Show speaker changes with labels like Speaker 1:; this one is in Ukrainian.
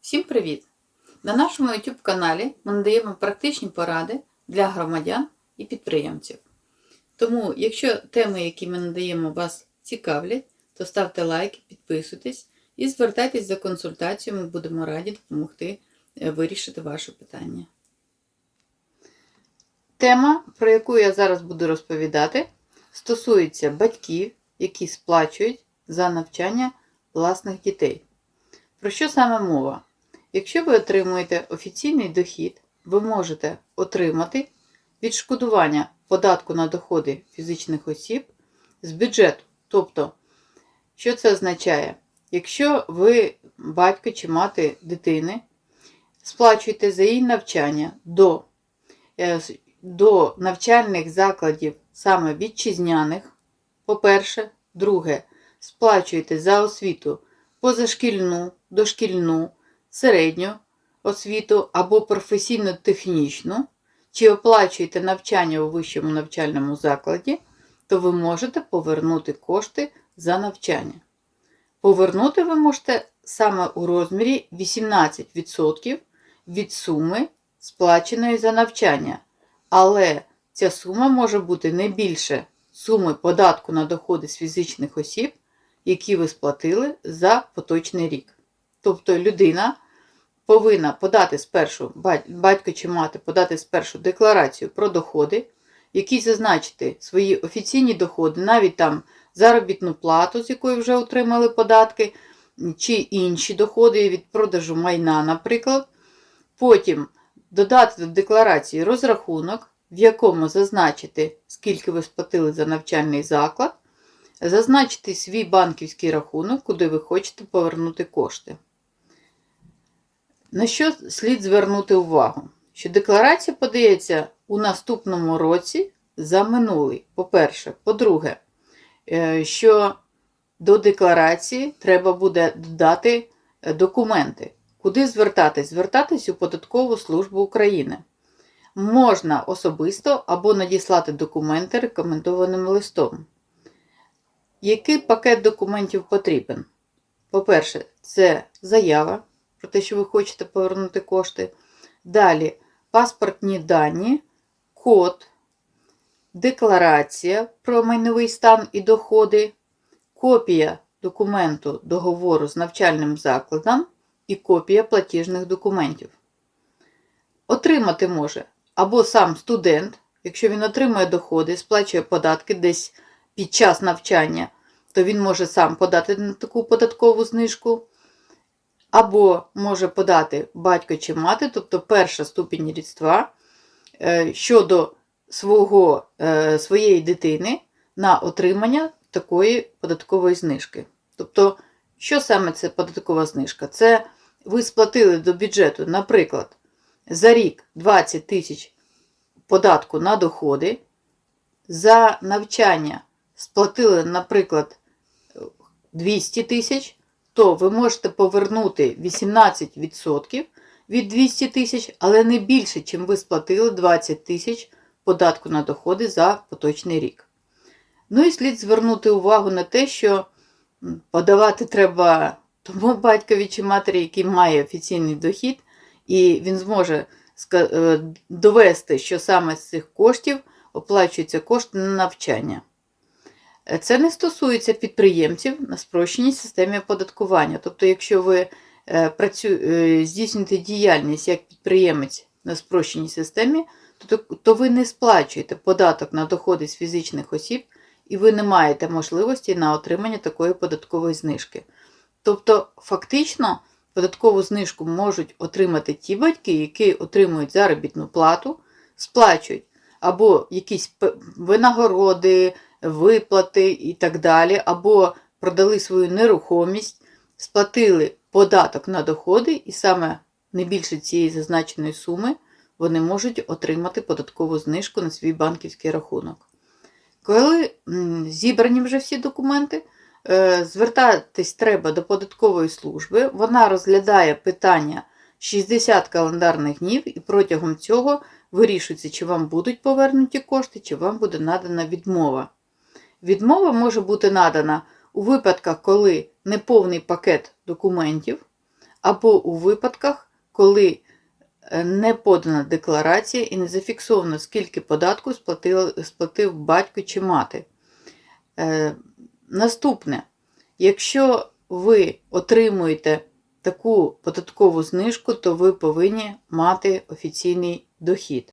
Speaker 1: Всім привіт! На нашому YouTube каналі ми надаємо практичні поради для громадян і підприємців. Тому, якщо теми, які ми надаємо, вас цікавлять, то ставте лайки, підписуйтесь і звертайтесь за консультацією, ми будемо раді допомогти е, вирішити ваше питання. Тема, про яку я зараз буду розповідати, стосується батьків, які сплачують за навчання власних дітей. Про що саме мова? Якщо ви отримуєте офіційний дохід, ви можете отримати відшкодування податку на доходи фізичних осіб з бюджету. Тобто, що це означає? Якщо ви батько чи мати дитини, сплачуєте за її навчання до, е, до навчальних закладів саме вітчизняних, по-перше, друге, сплачуєте за освіту позашкільну, дошкільну, середню освіту або професійно-технічну, чи оплачуєте навчання у вищому навчальному закладі, то ви можете повернути кошти за навчання. Повернути ви можете саме у розмірі 18% від суми, сплаченої за навчання. Але ця сума може бути не більше суми податку на доходи з фізичних осіб, які ви сплатили за поточний рік. Тобто людина повинна подати спершу, батько чи мати подати спершу декларацію про доходи, в якій зазначити свої офіційні доходи, навіть там заробітну плату, з якої вже отримали податки, чи інші доходи від продажу майна, наприклад. Потім додати до декларації розрахунок, в якому зазначити, скільки ви сплатили за навчальний заклад, зазначити свій банківський рахунок, куди ви хочете повернути кошти. На що слід звернути увагу? Що декларація подається у наступному році за минулий, по-перше. По-друге, е, що до декларації треба буде додати е, документи. Куди звертатись? Звертатись у Податкову службу України. Можна особисто або надіслати документи рекомендованим листом. Який пакет документів потрібен? По-перше, це заява про те, що ви хочете повернути кошти. Далі паспортні дані, код, декларація про майновий стан і доходи, копія документу договору з навчальним закладом і копія платіжних документів. Отримати може або сам студент, якщо він отримує доходи, сплачує податки десь під час навчання, то він може сам подати на таку податкову знижку. Або може подати батько чи мати, тобто перша ступінь рідства е, щодо свого, е, своєї дитини на отримання такої податкової знижки. Тобто, що саме це податкова знижка? Це ви сплатили до бюджету, наприклад, за рік 20 тисяч податку на доходи, за навчання сплатили, наприклад, 200 тисяч, то ви можете повернути 18% від 200 тисяч, але не більше, чим ви сплатили 20 тисяч податку на доходи за поточний рік. Ну і слід звернути увагу на те, що подавати треба тому батькові чи матері, який має офіційний дохід, і він зможе е, довести, що саме з цих коштів оплачуються кошти на навчання. Це не стосується підприємців на спрощеній системі оподаткування. Тобто, якщо ви е, е, здійснюєте діяльність як підприємець на спрощеній системі, то ви не сплачуєте податок на доходи з фізичних осіб, і ви не маєте можливості на отримання такої податкової знижки. Тобто, фактично, податкову знижку можуть отримати ті батьки, які отримують заробітну плату, сплачують або якісь винагороди, виплати і так далі, або продали свою нерухомість, сплатили податок на доходи, і саме не більше цієї зазначеної суми вони можуть отримати податкову знижку на свій банківський рахунок. Коли зібрані вже всі документи, е, звертатись треба до податкової служби, вона розглядає питання 60 календарних днів і протягом цього вирішується, чи вам будуть повернуті кошти, чи вам буде надана відмова. Відмова може бути надана у випадках, коли неповний пакет документів, або у випадках, коли е, не подана декларація і не зафіксовано, скільки податку сплатив, батько чи мати. Е, Наступне, якщо ви отримуєте таку податкову знижку, то ви повинні мати офіційний дохід.